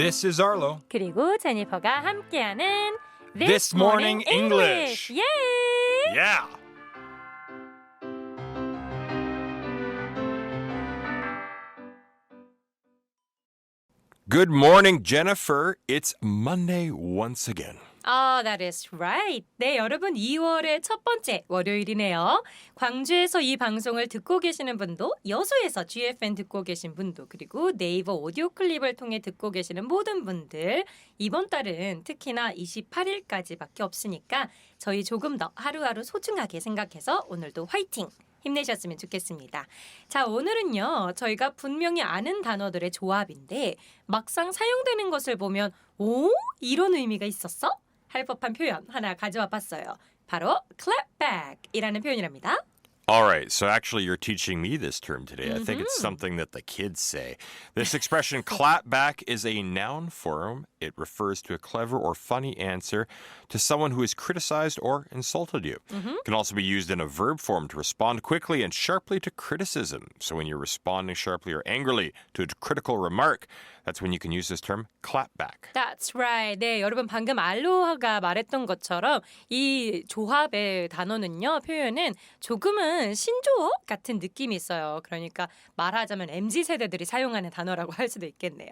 This is Arlo. 그리고 제니퍼가 함께하는 This Morning English. 예! Yeah. Good morning, Jennifer. It's Monday once again. 아, that is right. 네, 여러분 2월의 첫 번째 월요일이네요. 광주에서 이 방송을 듣고 계시는 분도, 여수에서 GFN 듣고 계신 분도, 그리고 네이버 오디오 클립을 통해 듣고 계시는 모든 분들, 이번 달은 특히나 28일까지밖에 없으니까 저희 조금 더 하루하루 소중하게 생각해서 오늘도 화이팅! 힘내셨으면 좋겠습니다. 자, 오늘은요, 저희가 분명히 아는 단어들의 조합인데, 막상 사용되는 것을 보면, 오? 이런 의미가 있었어? 할 법한 표현 하나 가져와 봤어요. 바로 clap back 이라는 표현이랍니다. All right, so actually, you're teaching me this term today. I think it's something that the kids say. This expression, clap back, is a noun form. It refers to a clever or funny answer to someone who has criticized or insulted you. It can also be used in a verb form to respond quickly and sharply to criticism. So when you're responding sharply or angrily to a critical remark, that's when you can use this term, clap back. That's right. 네, 여러분 방금 알로하가 말했던 것처럼 이 조합의 단어는요, 표현은 조금은 신조어 같은 느낌이 있어요. 그러니까 말하자면 MZ 세대들이 사용하는 단어라고 할 수도 있겠네요.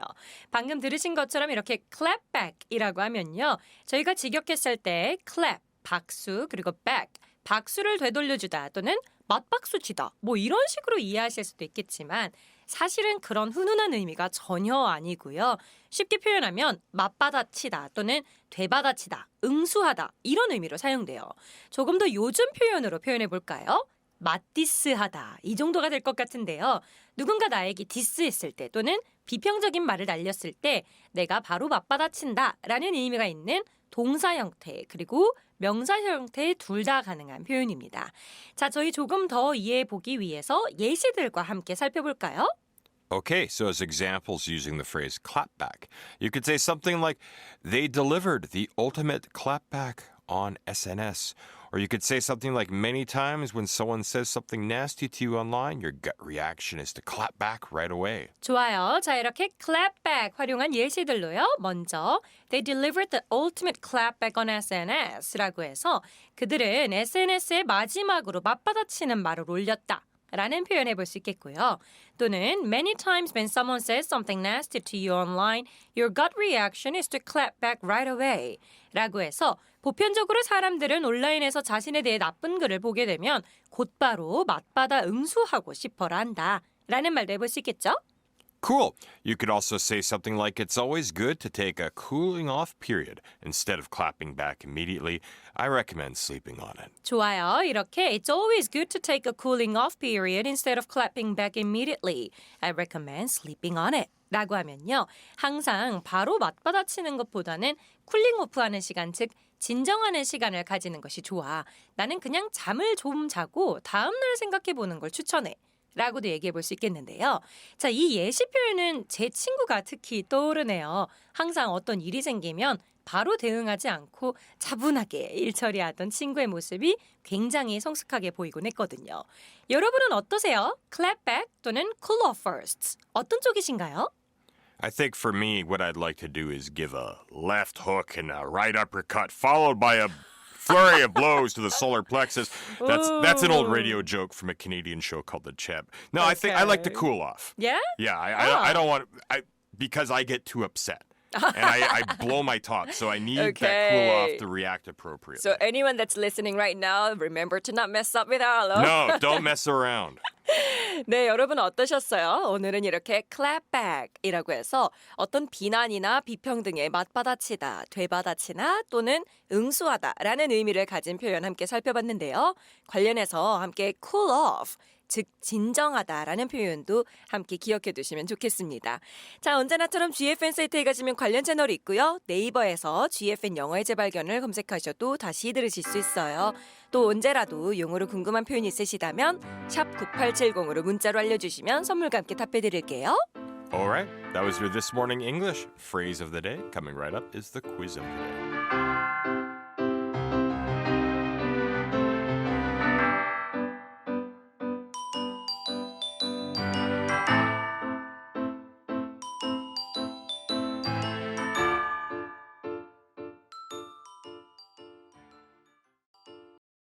방금 들으신 것처럼 이렇게 clap back이라고 하면요, 저희가 직역했을 때 clap 박수 그리고 back 박수를 되돌려주다 또는 맞박수 치다 뭐 이런 식으로 이해하실 수도 있겠지만 사실은 그런 훈훈한 의미가 전혀 아니고요. 쉽게 표현하면 맞받아치다 또는 되받아치다, 응수하다 이런 의미로 사용돼요. 조금 더 요즘 표현으로 표현해 볼까요? 맞디스하다 이 정도가 될 것 같은데요. 누군가 나에게 디스했을 때 또는 비평적인 말을 날렸을 때 내가 바로 맞받아친다라는 의미가 있는 동사 형태 그리고 명사 형태 둘 다 가능한 표현입니다. 자, 저희 조금 더 이해해 보기 위해서 예시들과 함께 살펴볼까요? Okay, so as examples using the phrase clapback, you could say something like, they delivered the ultimate clapback on SNS. Or you could say something like, many times when someone says something nasty to you online, your gut reaction is to clap back right away. 좋아요. 자, 이렇게 clapback 활용한 예시들로요. 먼저 they delivered the ultimate clapback on SNS라고 해서 그들은 SNS의 마지막으로 맞받아치는 말을 올렸다. 라는 표현 해 볼 수 있겠고요. 또는 many times when someone says something nasty to you online, your gut reaction is to clap back right away. 라고 해서 보편적으로 사람들은 온라인에서 자신에 대해 나쁜 글을 보게 되면 곧바로 맞받아 응수하고 싶어라 한다. 라는 말도 해볼 수 있겠죠? Cool. You could also say something like, it's always good to take a cooling off period. Instead of clapping back immediately, I recommend sleeping on it. 좋아요. 이렇게 It's always good to take a cooling off period instead of clapping back immediately. I recommend sleeping on it. 라고 하면요. 항상 바로 맞받아치는 것보다는 쿨링 오프하는 시간, 즉 진정하는 시간을 가지는 것이 좋아. 나는 그냥 잠을 좀 자고 다음날 생각해 보는 걸 추천해. 라고도 얘기해 볼 수 있겠는데요. 자, 이 예시 표현은 제 친구가 특히 떠오르네요. 항상 어떤 일이 생기면 바로 대응하지 않고 차분하게 일 처리하던 친구의 모습이 굉장히 성숙하게 보이곤 했거든요. 여러분은 어떠세요? clap back 또는 cool off first. 어떤 쪽이신가요? I think for me, what I'd like to do is give a left hook and a right uppercut, followed by a flurry of blows to the solar plexus. That's that's an old radio joke from a Canadian show called The Chip. No, I think I like to cool off. Yeah? Yeah, I, Ah. I, I don't want I because I get too upset. and I, I blow my top, so I need that cool off to react appropriately. So anyone that's listening right now, remember to not mess up with Arlo. no, don't mess around. 네, 여러분 어떠셨어요? 오늘은 이렇게 clapback이라고 해서 어떤 비난이나 비평 등에 맞받아치다, 되받아치나 또는 응수하다라는 의미를 가진 표현 함께 살펴봤는데요. 관련해서 함께 cool off 즉 진정하다라는 표현도 함께 기억해 두시면 좋겠습니다. 자, 언제나처럼 GFN 사이트에 가시면 관련 채널이 있고요. 네이버에서 GFN 영어의 재발견을 검색하셔도 다시 들으실 수 있어요. 또 언제라도 용어로 궁금한 표현이 있으시다면 샵 9870으로 문자로 알려주시면 선물과 함께 답해 드릴게요. All right, that was your This Morning English phrase of the day. Coming right up is the quiz of the day.